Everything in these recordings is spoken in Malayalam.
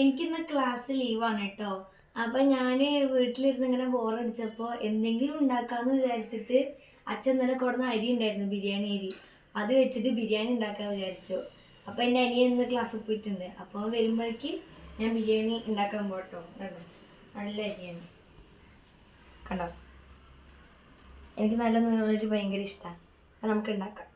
എനിക്കിന്ന് ക്ലാസ് ലീവാണ് കേട്ടോ അപ്പൊ ഞാൻ വീട്ടിലിരുന്ന് ഇങ്ങനെ ബോറടിച്ചപ്പോൾ എന്തെങ്കിലും ഉണ്ടാക്കാന്ന് വിചാരിച്ചിട്ട് അച്ഛൻ നല്ല കൊടുന്ന അരി ഉണ്ടായിരുന്നു ബിരിയാണി അരി. അത് വെച്ചിട്ട് ബിരിയാണി ഉണ്ടാക്കാൻ വിചാരിച്ചു. അപ്പൊ എന്റെ അനിയൻ ഇന്ന് ക്ലാസ്സിൽ പോയിട്ടുണ്ട്. അപ്പോൾ വരുമ്പോഴേക്ക് ഞാൻ ബിരിയാണി ഉണ്ടാക്കാൻ പോട്ടോ നല്ല അരിയാണ്. കണ്ടോ? എനിക്ക് നല്ല നീളച്ച് ഭയങ്കര ഇഷ്ടമാണ് നമുക്ക് ഉണ്ടാക്കാം.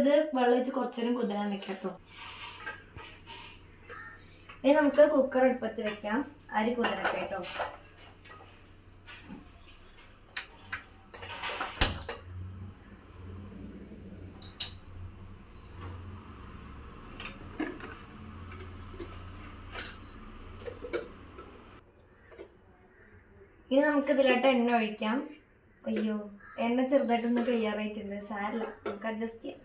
ഇത് വെള്ളം വെച്ച് കുറച്ചേരം കുതിരാൻ വെക്കാം കേട്ടോ. ഇനി നമുക്ക് കുക്കർ അടുപ്പത്ത് വെക്കാം. അരി കുതിരട്ടെ കേട്ടോ. ഇനി നമുക്ക് ഇതിലോട്ട് എണ്ണ ഒഴിക്കാം. അയ്യോ എണ്ണ ചെറുതായിട്ടൊന്ന് കഴിയാറായിട്ടുണ്ട് സാരില്ല നമുക്ക് അഡ്ജസ്റ്റ് ചെയ്യാം.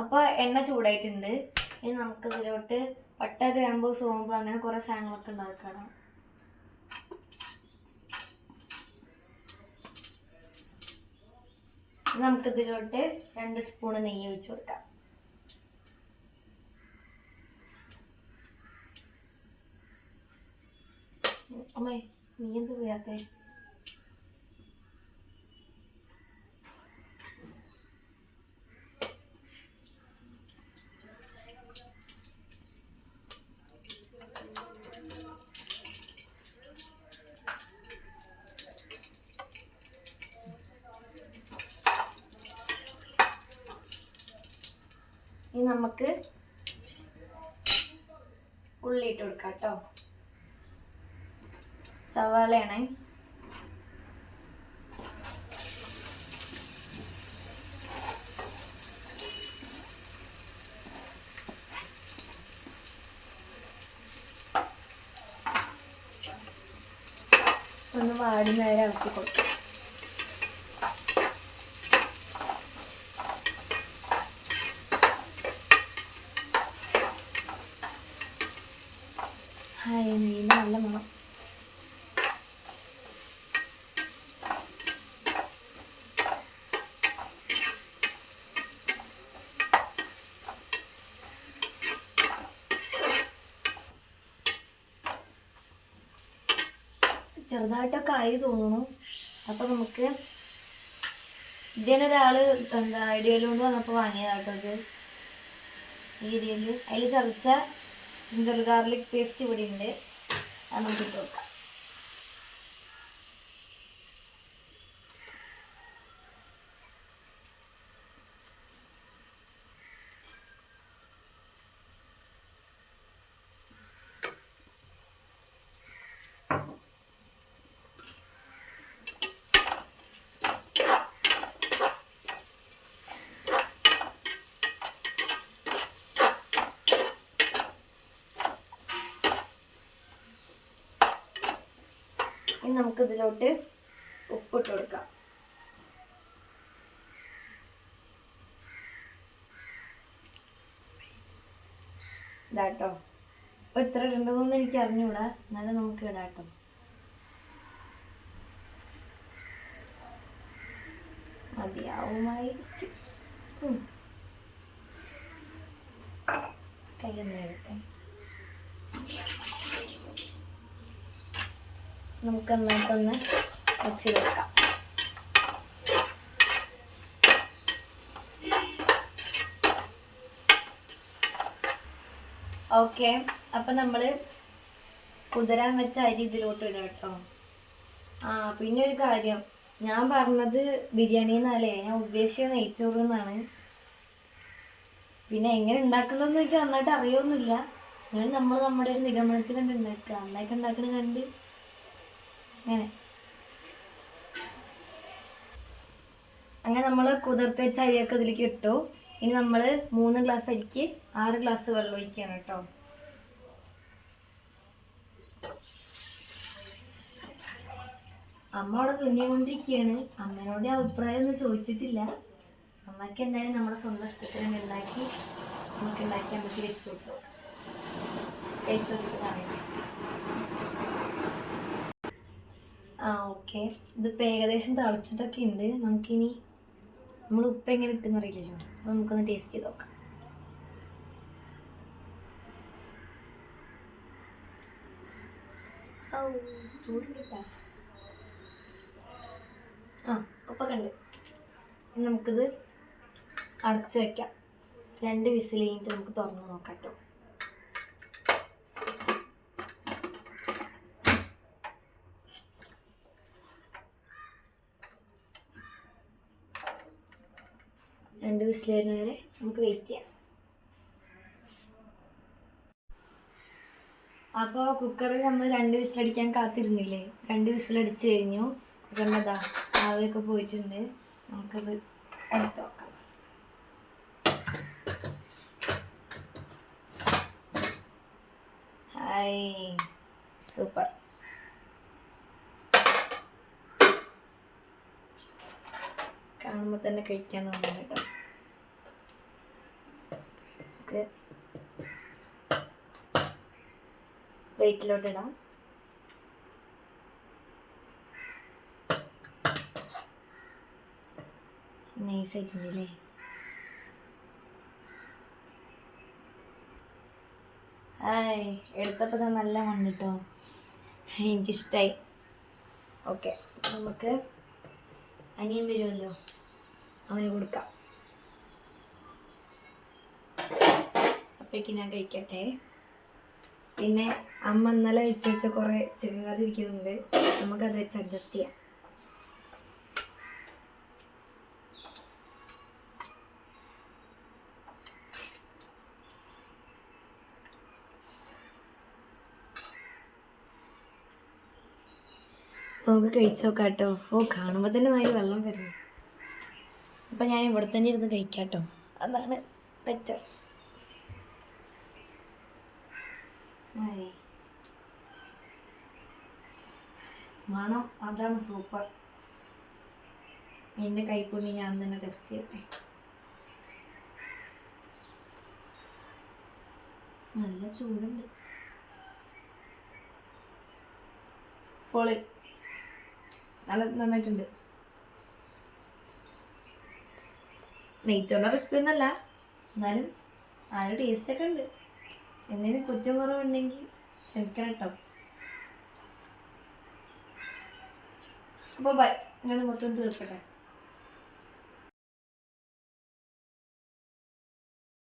അപ്പോൾ എണ്ണ ചൂടായിട്ടുണ്ട്. ഇനി നമുക്ക് ഇതിലോട്ട് പട്ട ഗ്രാമ്പു സോമ്പ് അങ്ങനെ കുറേ സാധനങ്ങളൊക്കെ ഉണ്ടാക്കണം. നമുക്കിതിലോട്ട് രണ്ട് സ്പൂൺ നെയ്യ് ഒഴിച്ചു കൊടുക്കാം. അമ്മേ നീ എന്ത് ചെയ്യാത്തേ ഇനി നമുക്ക് ഉള്ളി ഇട്ട് കൊടുക്കാം കേട്ടോ സവാളയാണ്. ഒന്ന് വാടി നേരെ ഇളക്കി കൊടുക്കാം. ഹായ് നീല നല്ല മണം. ചെറുതായിട്ടൊക്കെ ആയി തോന്നുന്നു. അപ്പൊ നമുക്ക് ഇതിനൊരാൾ എന്താ ഐഡിയയിൽ കൊണ്ട് വന്നപ്പോൾ വാങ്ങിയതാട്ടോ ഇത്. ഈ രീതിയിൽ. അതിൽ ചതച്ച ജിഞ്ചർ ഗാർലിക് പേസ്റ്റ് ഇവിടെ ഉണ്ട്. അത് നമുക്ക് വെക്കാം ഇനി നമുക്ക് ഇതിലോട്ട് ഉപ്പിട്ട് കൊടുക്കാം. ഇതാട്ടോ ഇപ്പൊ ഇത്ര ഇടേണ്ടതൊന്നും എനിക്ക് അറിഞ്ഞൂടാ. എന്നാലും നമുക്ക് ഇടാട്ടോ മതിയാവുമായിരിക്കും. കൈ കയ്യൊന്ന് എടുക്കാം നമുക്ക് നന്നായിട്ടൊന്ന് മിക്സ് ചെയ്ത് വെക്കാം ഓക്കെ അപ്പം നമ്മൾ കുതിരാൻ വെച്ച അരി ഇതിലോട്ട് ഇടാം കേട്ടോ. ആ പിന്നെ ഒരു കാര്യം. ഞാൻ പറഞ്ഞത് ബിരിയാണി എന്നല്ലേ ഞാൻ ഉദ്ദേശിച്ചത് നെയ്ച്ചോറ് എന്നാണ്. പിന്നെ എങ്ങനെ ഉണ്ടാക്കുന്നതെന്ന് വെച്ചാൽ നന്നായിട്ട് അറിയൊന്നുമില്ല. ഞാൻ നമ്മൾ നമ്മുടെ ഒരു നിഗമനത്തിലുണ്ട് ഉണ്ടാക്കുക. നന്നായിട്ട് ഉണ്ടാക്കുന്നത് കണ്ട് അങ്ങനെ അങ്ങനെ നമ്മൾ കുതിർത്ത് വെച്ച അരിയൊക്കെ ഇതിലേക്ക് ഇട്ടു. ഇനി നമ്മൾ മൂന്ന് ഗ്ലാസ് അരിക്ക് ആറ് ഗ്ലാസ് വെള്ളം ഒഴിക്കുകയാണ് കേട്ടോ. അമ്മ അവിടെ തുന്നിക്കൊണ്ടിരിക്കുകയാണ്. അമ്മേനോട് അഭിപ്രായം ഒന്നും ചോദിച്ചിട്ടില്ല. അമ്മയ്ക്ക് എന്തായാലും നമ്മുടെ സ്വന്തം ഇഷ്ടത്തിന് ഉണ്ടാക്കി നമുക്ക് ഉണ്ടാക്കി അമ്മയ്ക്ക് വെച്ചു കൊടുത്തു വെച്ചു കൊടുക്കുന്നതാണ് ആ ഓക്കെ. ഇതിപ്പോൾ ഏകദേശം തിളച്ചിട്ടൊക്കെ ഉണ്ട് നമുക്കിനി നമ്മൾ ഉപ്പ് എങ്ങനെ ഇട്ടെന്ന് അറിയില്ലല്ലോ. അപ്പോൾ നമുക്കൊന്ന് ടേസ്റ്റ് ചെയ്ത് നോക്കാം. ആ ഉപ്പൊക്കെ ഇനി നമുക്കിത് അടച്ചു വയ്ക്കാം രണ്ട് വിസിൽ കഴിഞ്ഞിട്ട് നമുക്ക് തുറന്ന് നോക്കാം കേട്ടോ. രണ്ട് വിസിൽ വരുന്നവരെ നമുക്ക് വെയിറ്റ് ചെയ്യാം. അപ്പോൾ കുക്കറിൽ നമ്മൾ രണ്ട് വിസിലടിക്കാൻ കാത്തിരുന്നില്ലേ? രണ്ട് വിസിലടിച്ച് കഴിഞ്ഞു. കുക്കറിന്റെതാ ആവിയൊക്കെ പോയിട്ടുണ്ട്. നമുക്കത് എടുത്ത് നോക്കാം ഹായ് സൂപ്പർ കാണുമ്പോൾ തന്നെ കഴിക്കാൻ തോന്നുന്നു കേട്ടോ. പ്ലേറ്റിലോട്ട് ഇടാം. നൈസായിട്ടുണ്ടല്ലേ ഹായ് എടുത്തപ്പോൾ നല്ല മണ്ണിട്ടോ എനിക്കിഷ്ടമായി ഓക്കെ നമുക്ക് അനിയൻ വരുമല്ലോ അവന് കൊടുക്കാം. അപ്പോഴേക്ക് ഞാൻ കഴിക്കട്ടെ. പിന്നെ അമ്മ ഇന്നലെ വെച്ച് വെച്ച കുറേ ചിക്കൻ ഇരിക്കുന്നുണ്ട് നമുക്കത് വെച്ച് അഡ്ജസ്റ്റ് ചെയ്യാം. നമുക്ക് കഴിച്ചു നോക്കാം കേട്ടോ ഓ കാണുമ്പോൾ തന്നെ വായിൽ വെള്ളം വരുന്നു. അപ്പം ഞാൻ ഇവിടെ തന്നെ ഇരുന്ന് കഴിക്കാം കേട്ടോ അതാണ് ബെറ്റർ മണം അതാണ് സൂപ്പർ എന്റെ കൈപ്പുണ്ണി ഞാൻ തന്നെ ടെസ്റ്റ് ചെയ്യട്ടെ. നല്ല ചൂടുണ്ട്. പൊളി. നല്ല നന്നായിട്ടുണ്ട്. നെയ്ച്ചോറിന്റെ റെസിപ്പി ഒന്നല്ല. എന്നാലും ആ ഒരു ടേസ്റ്റൊക്കെ ഉണ്ട്. എന്തെങ്കിലും കുറ്റം കുറവുണ്ടെങ്കിൽ ക്ഷമിക്കണം കേട്ടോ അപ്പോൾ ബൈ ഞാൻ മൊത്തം തീർക്കട്ടെ.